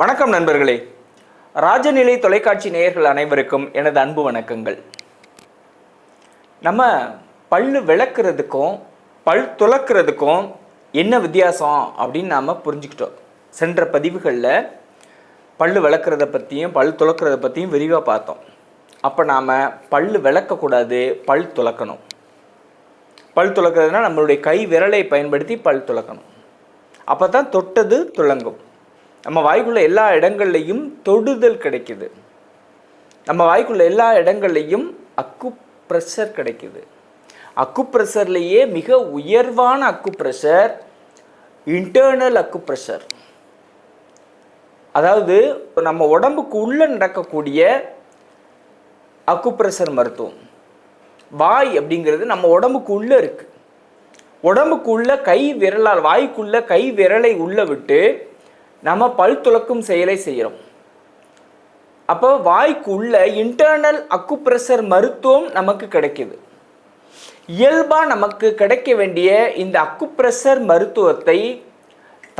வணக்கம் நண்பர்களே. ராஜநிலை தொலைக்காட்சி நேயர்கள் அனைவருக்கும் எனது அன்பு வணக்கங்கள். நம்ம பல்லு விளக்குறதுக்கும் பல் துலக்கிறதுக்கும் என்ன வித்தியாசம் அப்படின்னு நாம் புரிஞ்சுக்கிட்டோம். சென்ற பதிவுகளில் பல்லு விளக்குறத பற்றியும் பல் துலக்கிறத பற்றியும் விரிவாக பார்த்தோம். அப்போ நாம் பல்லு விளக்கக்கூடாது பல் துலக்கணும் பல் துளக்கிறதுனா நம்மளுடைய கை விரலை பயன்படுத்தி பல் துலக்கணும் அப்போ தான் தொட்டது துலங்கும் நம்ம வாய்க்குள்ள எல்லா இடங்கள்லையும் தொடுதல் கிடைக்குது. நம்ம வாய்க்குள்ள எல்லா இடங்கள்லையும் அக்கு ப்ரெஷர் கிடைக்குது. அக்கு ப்ரெஷர்லேயே மிக உயர்வான அக்கு ப்ரெஷர் இன்டர்னல் அக்கு ப்ரெஷர் அதாவது நம்ம உடம்புக்கு உள்ளே நடக்கக்கூடிய அக்குப்ரெஷர் மருத்துவம். வாய் அப்படிங்கிறது நம்ம உடம்புக்கு உள்ளே இருக்குது உடம்புக்குள்ளே கை விரலால் வாய்க்குள்ள கை விரலை உள்ளே விட்டு நம்ம பல் துலக்கும் செயலை செய்கிறோம். அப்போ வாய்க்கு உள்ள இன்டர்னல் அக்குப்ரெஷர் மருத்துவம் நமக்கு கிடைக்குது. இயல்பாக நமக்கு கிடைக்க வேண்டிய இந்த அக்குப்ரெஷர் மருத்துவத்தை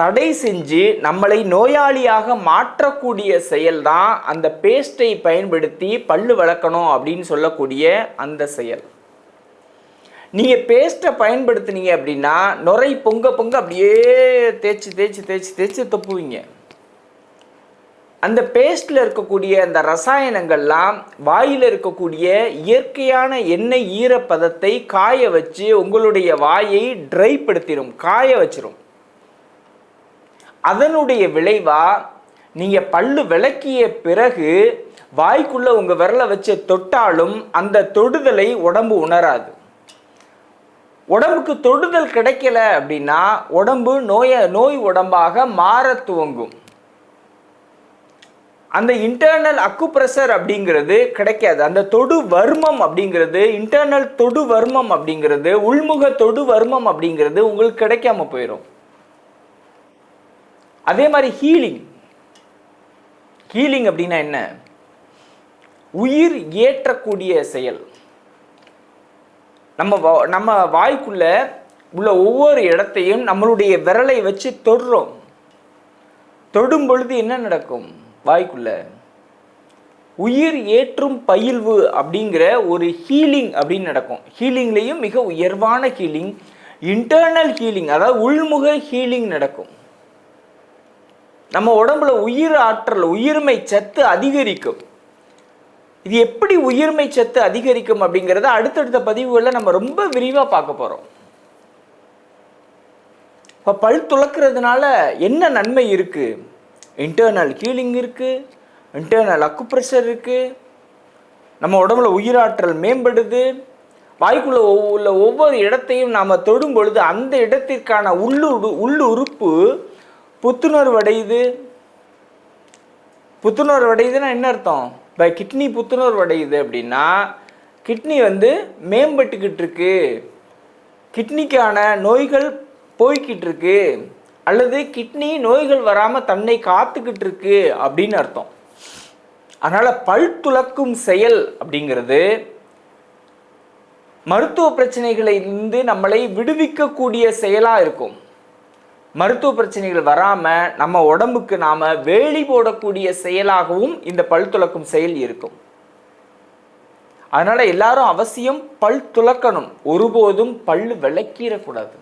தடை செஞ்சு நம்மளை நோயாளியாக மாற்றக்கூடிய செயல்தான் அந்த பேஸ்ட்டை பயன்படுத்தி பல்லு வளர்க்கணும் அப்படின்னு சொல்லக்கூடிய அந்த செயல். நீங்கள் பேஸ்ட்டை பயன்படுத்துனீங்க அப்படின்னா நுரை பொங்க பொங்க அப்படியே தேய்ச்சி தேய்ச்சி தேய்ச்சி தேய்ச்சி தொப்புவீங்க. அந்த பேஸ்ட்டில் இருக்கக்கூடிய அந்த ரசாயனங்கள்லாம் வாயில் இருக்கக்கூடிய இயற்கையான எண்ணெய் ஈரப்பதத்தை காய வச்சு உங்களுடைய வாயை ட்ரை படுத்திடும் காய வச்சிரும். அதனுடைய விளைவாக நீங்கள் பல்லு விளக்கிய பிறகு வாய்க்குள்ளே உங்கள் விரலை வச்சு தொட்டாலும் அந்த தொடுதலை உடம்பு உணராது. உடம்புக்கு தொடுதல் கிடைக்கல அப்படின்னா உடம்பு நோய நோய் உடம்பாக மாற துவங்கும். அந்த இன்டர்னல் அக்குப்ரெஷர் அப்படிங்கிறது கிடைக்காது. அந்த தொடு வர்மம் அப்படிங்கிறது இன்டர்னல் தொடு வர்மம் அப்படிங்கிறது உள்முக தொடு வர்மம் அப்படிங்கிறது உங்களுக்கு கிடைக்காம போயிடும் அதே மாதிரி ஹீலிங் ஹீலிங் அப்படின்னா என்ன? உயிர் ஏற்றக்கூடிய செயல். நம்ம வா- நம்ம வாய்க்குள்ள உள்ள ஒவ்வொரு இடத்தையும் நம்மளுடைய விரலை வச்சு தொடுறோம். தொடும் பொழுது என்ன நடக்கும்? வாய்க்குள்ள. உயிர் ஏற்றும் பயில்வு அப்படிங்கிற ஒரு ஹீலிங் அப்படின்னு நடக்கும். ஹீலிங்லேயும் மிக உயர்வான ஹீலிங் இன்டர்னல் ஹீலிங் அதாவது உள்முக ஹீலிங் நடக்கும். நம்ம உடம்புல உயிர் ஆற்றல் உயிர்மை சத்து அதிகரிக்கும். இது எப்படி உயிர்மை சத்து அதிகரிக்கும் அப்படிங்கிறத அடுத்தடுத்த பதிவுகளில் நம்ம ரொம்ப விரிவாக பார்க்க போகிறோம் இப்போ பல் துளக்கிறதுனால என்ன நன்மை இருக்குது இன்டர்னல் ஹீலிங் இருக்குது இன்டர்னல் அக்குப்ரெஷர் இருக்குது நம்ம உடம்புல உயிராற்றல் மேம்படுது வாய்க்குள்ள உள்ள ஒவ்வொரு இடத்தையும் நாம் தொடும் பொழுது அந்த இடத்திற்கான உள்ளுடு உள்ளு உறுப்பு புத்துணர்வு அடையுது புத்துணர்வு அடையுதுன்னா என்ன அர்த்தம்? இப்போ கிட்னி புத்துணர்வு அடையுது அப்படின்னா கிட்னி வந்து மேம்பட்டுக்கிட்டு இருக்கு. கிட்னிக்கான நோய்கள் போய்கிட்டு இருக்கு. அல்லது கிட்னி நோய்கள் வராமல் தன்னை காத்துக்கிட்டு இருக்கு அப்படின்னு அர்த்தம். அதனால் பல் துலக்கும் செயல் அப்படிங்கிறது மருத்துவ பிரச்சனைகளிலிருந்து நம்மளை விடுவிக்கக்கூடிய செயலாக இருக்கும். மருத்துவ பிரச்சனைகள் வராமல் நம்ம உடம்புக்கு நாம் வேலி போடக்கூடிய செயலாகவும் இந்த பல் துலக்கும் செயல் இருக்கும். அதனால் எல்லாரும் அவசியம் பல் துலக்கணும் ஒருபோதும் பல் விளக்கிடக்கூடாது.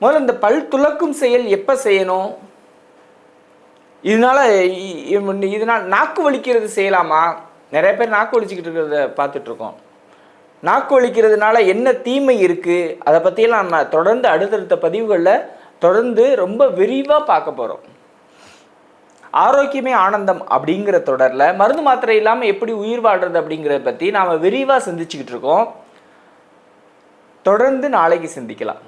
முதல்ல இந்த பல் துலக்கும் செயல் எப்போ செய்யணும்? இதனால இதனால் நாக்கு வலிக்கிறது செய்யலாமா? நிறைய பேர் நாக்கு வலிச்சுக்கிட்டு இருக்கிறத பார்த்துட்ருக்கோம் நாக்கு வலிக்கிறதுனால என்ன தீமை இருக்குது அதை பற்றியெல்லாம் நம்ம தொடர்ந்து அடுத்தடுத்த பதிவுகளில் தொடர்ந்து ரொம்ப விரிவாக பார்க்க போகிறோம் ஆரோக்கியமே ஆனந்தம் அப்படிங்கிற தொடரில் மருந்து மாத்திரை இல்லாமல் எப்படி உயிர் வாழ்றது அப்படிங்கிறத பற்றி நாம் விரிவாக சிந்திச்சுக்கிட்டு இருக்கோம். தொடர்ந்து நாளைக்கு சிந்திக்கலாம்.